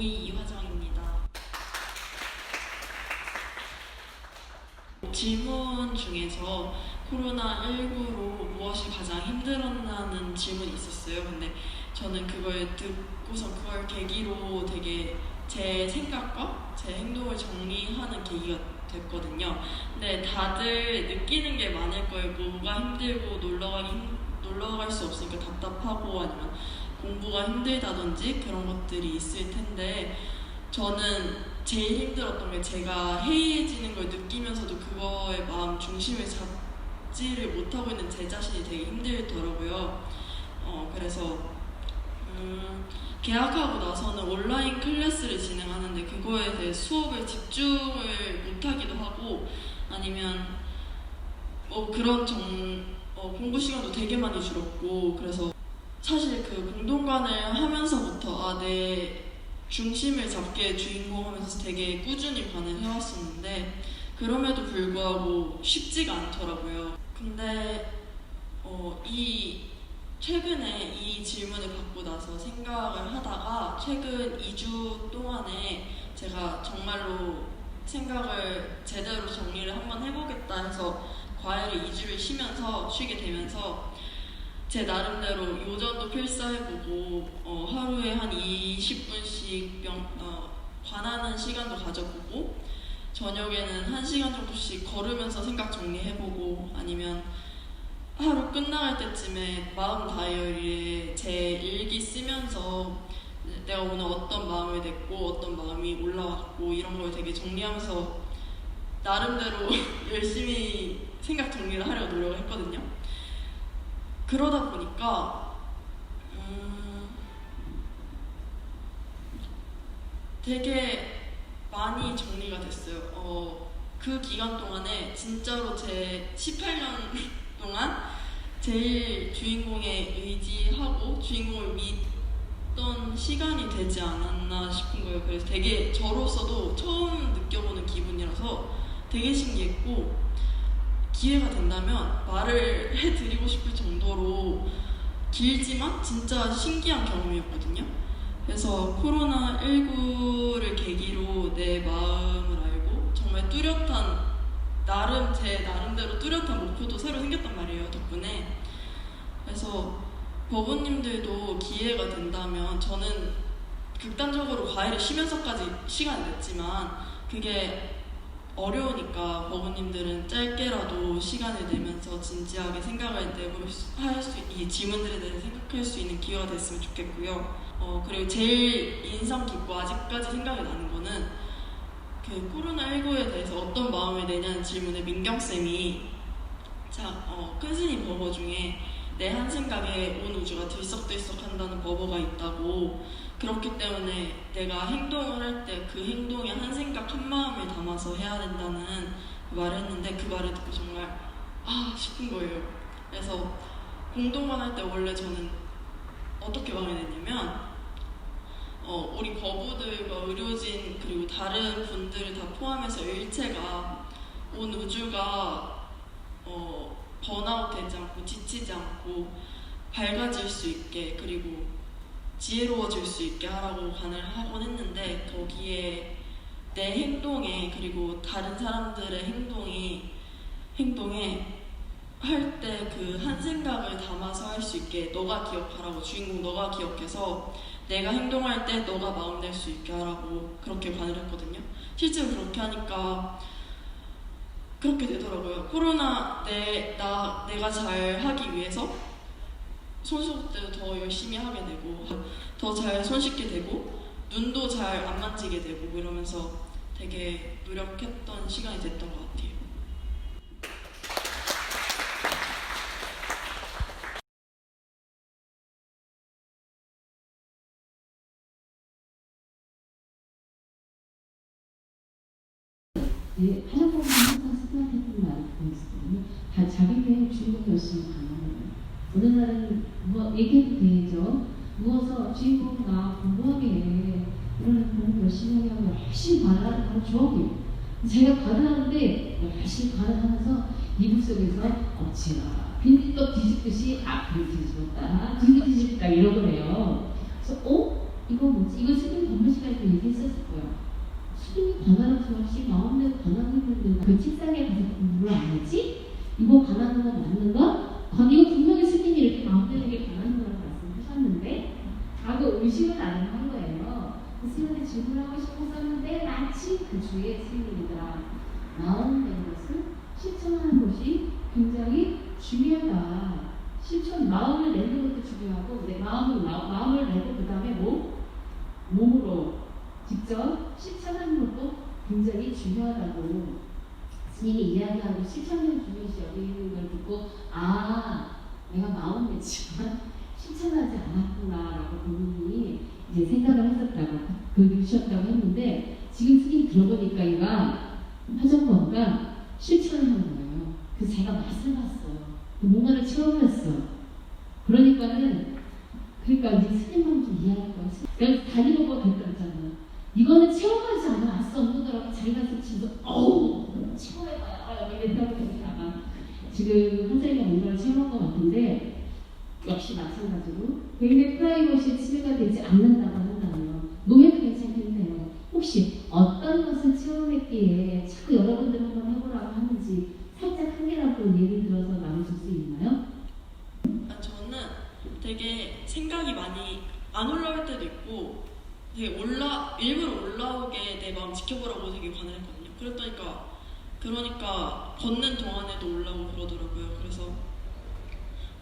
고이 이화정입니다. 질문 중에서 코로나19로 무엇이 가장 힘들었나는 질문이 있었어요. 근데 저는 그걸 듣고서 그걸 계기로 되게 제 생각과 제 행동을 정리하는 계기가 됐거든요. 근데 다들 느끼는 게 많을 거예요. 뭐가 힘들고 놀러 가기 힘- 놀러 갈 수 없으니까 답답하고 아니면 공부가 힘들다든지 그런 것들이 있을 텐데 저는 제일 힘들었던 게 제가 해이해지는 걸 느끼면서도 그거에 마음 중심을 잡지를 못하고 있는 제 자신이 되게 힘들더라고요. 어, 그래서 음, 계약하고 나서는 온라인 클래스를 진행하는데 그거에 대해 수업을 집중을 못하기도 하고 아니면 뭐 그런 정, 어, 공부 시간도 되게 많이 줄었고 그래서 사실 그 공동관을 하면서부터 아, 내 중심을 잡게 주인공 하면서 되게 꾸준히 반을 해왔었는데 그럼에도 불구하고 쉽지가 않더라고요. 근데 어, 이 최근에 이 질문을 받고 나서 생각을 하다가 최근 2주 동안에 제가 정말로 생각을 제대로 정리를 한번 해보겠다 해서 과외를 2주를 쉬면서 쉬게 되면서 제 나름대로 요전도 필사해보고 어, 하루에 한 20분씩 명, 어, 관하는 시간도 가져보고 저녁에는 1시간 정도씩 걸으면서 생각 정리해보고 아니면 하루 끝나갈 때쯤에 마음 다이어리에 제 일기 쓰면서 내가 오늘 어떤 마음을 냈고 어떤 마음이 올라왔고 이런 걸 되게 정리하면서 나름대로 열심히 생각 정리를 하려고 노력을 했거든요. 그러다 보니까 음, 되게 많이 정리가 됐어요. 어, 그 기간 동안에 진짜로 제 18년 동안 제일 주인공에 의지하고 주인공을 믿던 시간이 되지 않았나 싶은 거예요. 그래서 되게 저로서도 처음 느껴보는 기분이라서 되게 신기했고 기회가 된다면 말을 해드리고 싶을 정도로 길지만 진짜 신기한 경험이었거든요. 그래서 코로나19를 계기로 내 마음을 알고 정말 뚜렷한 나름 제 나름대로 뚜렷한 목표도 새로 생겼단 말이에요 덕분에 그래서 버부님들도 기회가 된다면 저는 극단적으로 과외를 쉬면서까지 시간을 냈지만 그게 어려우니까 버부님들은 짧게라도 시간을 내면서 진지하게 생각을 내볼 수, 할수 이 질문들에 대해 생각할 수 있는 기회가 됐으면 좋겠고요. 어, 그리고 제일 인상 깊고 아직까지 생각이 나는 거는 그 코로나19에 대해서 어떤 마음을 내냐는 질문에 민경쌤이 자, 어, 큰 스님 버버 중에 내 한 생각에 온 우주가 들썩들썩 한다는 버버가 있다고 그렇기 때문에 내가 행동을 할 때 그 행동에 한 마음을 담아서 해야 된다는 그 말을 했는데 그 말을 듣고 정말 아 싶은 거예요. 그래서 공동만 할 때 원래 저는 어떻게 마음이 냈냐면 어, 우리 거부들과 의료진 그리고 다른 분들을 다 포함해서 일체가 온 우주가 어, 번아웃 되지 않고 지치지 않고 밝아질 수 있게 그리고 지혜로워질 수 있게 하라고 관을 하곤 했는데 거기에 내 행동에 그리고 다른 사람들의 행동이 행동에 할 때 그 한 생각을 담아서 할 수 있게 너가 기억하라고 주인공 너가 기억해서 내가 행동할 때 너가 마음 낼 수 있게 하라고 그렇게 관을 했거든요. 실제로 그렇게 하니까 그렇게 되더라고요. 코로나 내, 나, 내가 잘 하기 위해서 손수업 때도 더 열심히 하게 되고 더 잘 손 씻게 되고 눈도 잘 안 만지게 되고 뭐 이러면서 되게 노력했던 시간이 됐던 것 같아요. 부분 항상 스타트했던 말이 있었거든요. 다 자기의 주인공이었으면 가능해요. 어느 날은 뭐 얘기해도 되죠. 누워서 주인공 나 공부하게 해. 이러는 공부 열심히 하면 열심히 발라를 바로 주어요. 제가 발을 하는데 열심히 발을 하면서 이불 속에서 어찌나 빈떡 뒤집듯이 앞으로 뒤집었다 뒤집어 뒤집다 이러더래요. 그래서 어? 이거 뭐지? 이거 스님 법문 시간에 때 얘기했었을 거야. 스님이 관하는 수 없이 마음대로 관하는 그 책상에 가서 공부를 안 했지? 이거 관하는 거 맞는가? 관 이거 분명히 스님이 이렇게 마음대로 관하는 거라고 말씀하셨는데 라고 의식을 안한 거예요. 그 스님한테 질문하고 싶었었는데 마침 그 주에 스님이다. 마음된 것을 실천하는 것이 굉장히 중요하다. 실천 마음을 내는 것도 중요하고 내 마음을 마, 마음을 내고 그 다음에 뭐 몸으로 직접 실천하는 것도 굉장히 중요하다고 스님이 이야기하고 실천을 중요시 여기는 걸 듣고 아 내가 마음 냈지만 실천하지 않았구나라고 본인이 이제 생각을 했었다고 그러셨다고 했는데 지금 스님 들어보니까 이가 화정법가 실천을 한 거예요. 그래서 제가 맛을 봤어요. 그 뭔가를 체험했어. 그러니까는 그러니까 이제 스님만 좀 이해할 거야. 내가 다니고가 그랬잖아. 이거는 체험하지 않아 알수 없는 거라고 자기가 지금 어우 체험해봐야 알아 이랬다고 했다가 지금 선생님이 뭔가를 체험한 것 같은데 역시 마찬가지로 굉장히 프라이버시에 침해가 되지 않는다고 한다면 노예도 괜찮겠네요. 혹시 어떤 것을 체험했기에 자꾸 여러분들 한번 해보라고 하는지 살짝 한 개라도 예를 들어서 말해줄 수 있나요? 아, 저는 되게 생각이 많이 안 올라올 때도 있고 되게 올라 일부러 올라오게 내 마음 지켜보라고 되게 관여했거든요. 그랬더니까 그러니까 걷는 동안에도 올라오고 그러더라고요. 그래서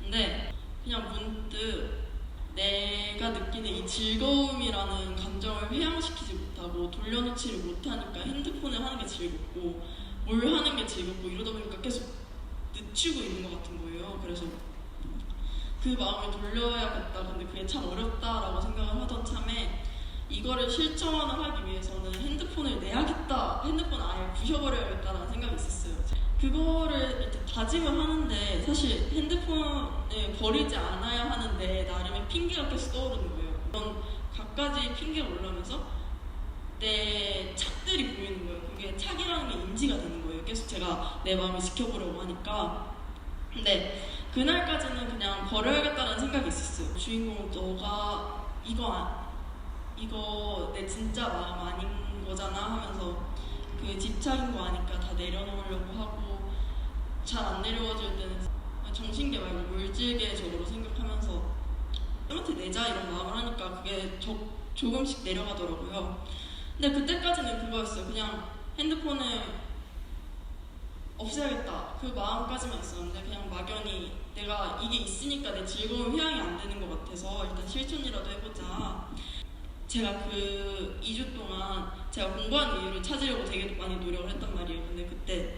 근데 그냥 문득 내가 느끼는 이 즐거움이라는 감정을 회양시키지 못하고 돌려놓지를 못하니까 핸드폰을 하는 게 즐겁고 뭘 하는 게 즐겁고 이러다 보니까 계속 늦추고 있는 것 같은 거예요. 그래서 그 마음을 돌려야겠다. 근데 그게 참 어렵다라고 생각을 하던 참에 이거를 실천을 하기 위해서는 핸드폰을 내야겠다. 핸드폰 아예 부셔버려야겠다라는 생각이 있었어요. 그거를 다짐을 하는데 사실 핸드폰을 버리지 않아야 하는데 나름의 핑계가 계속 떠오르는 거예요. 그런 갖가지 핑계가 올라오면서 내 착들이 보이는 거예요. 그게 착이라는 게 인지가 되는 거예요. 계속 제가 내 마음을 지켜보려고 하니까. 근데 그날까지는 그냥 버려야겠다는 생각이 있었어요. 주인공 너가 이거 안- 이거 내 진짜 마음 아닌 거잖아 하면서 그 집착인 거 아니까 다 내려놓으려고 하고 잘 안 내려와질 때는 정신계 말고 물질계적으로 생각하면서 쌤한테 내자 이런 마음을 하니까 그게 조, 조금씩 내려가더라고요. 근데 그때까지는 그거였어요. 그냥 핸드폰을 없애야겠다. 그 마음까지만 있었는데 그냥 막연히 내가 이게 있으니까 내 즐거움 회양이 안 되는 것 같아서 일단 실천이라도 해보자. 제가 그 2주 동안 제가 공부하는 이유를 찾으려고 되게 많이 노력을 했단 말이에요. 근데 그때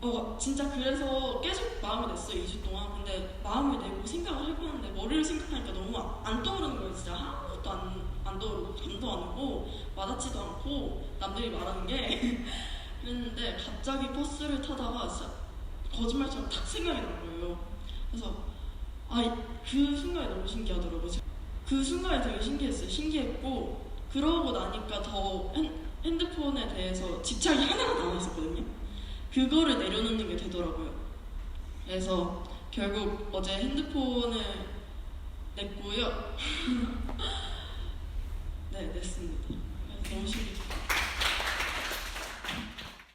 어 진짜 그래서 계속 마음을 냈어요 2주 동안. 근데 마음을 내고 생각을 해보는데 머리를 생각하니까 너무 안- 안 떠오르는 거예요. 진짜 아무것도 안, 안 떠오르고 잠도 안 오고 와닿지도 않고 남들이 말하는 게 그랬는데 갑자기 버스를 타다가 진짜 거짓말처럼 탁 생각이 난 거예요. 그래서 아 그 순간이 너무 신기하더라고요. 그 순간이 되게 신기했어요. 신기했고 그러고 나니까 더 핸, 핸드폰에 대해서 집착이 하나가 남아있었거든요. 그거를 내려놓는 게 되더라고요. 그래서 결국 어제 핸드폰을 냈고요. 네, 냈습니다. 너무 신기해요.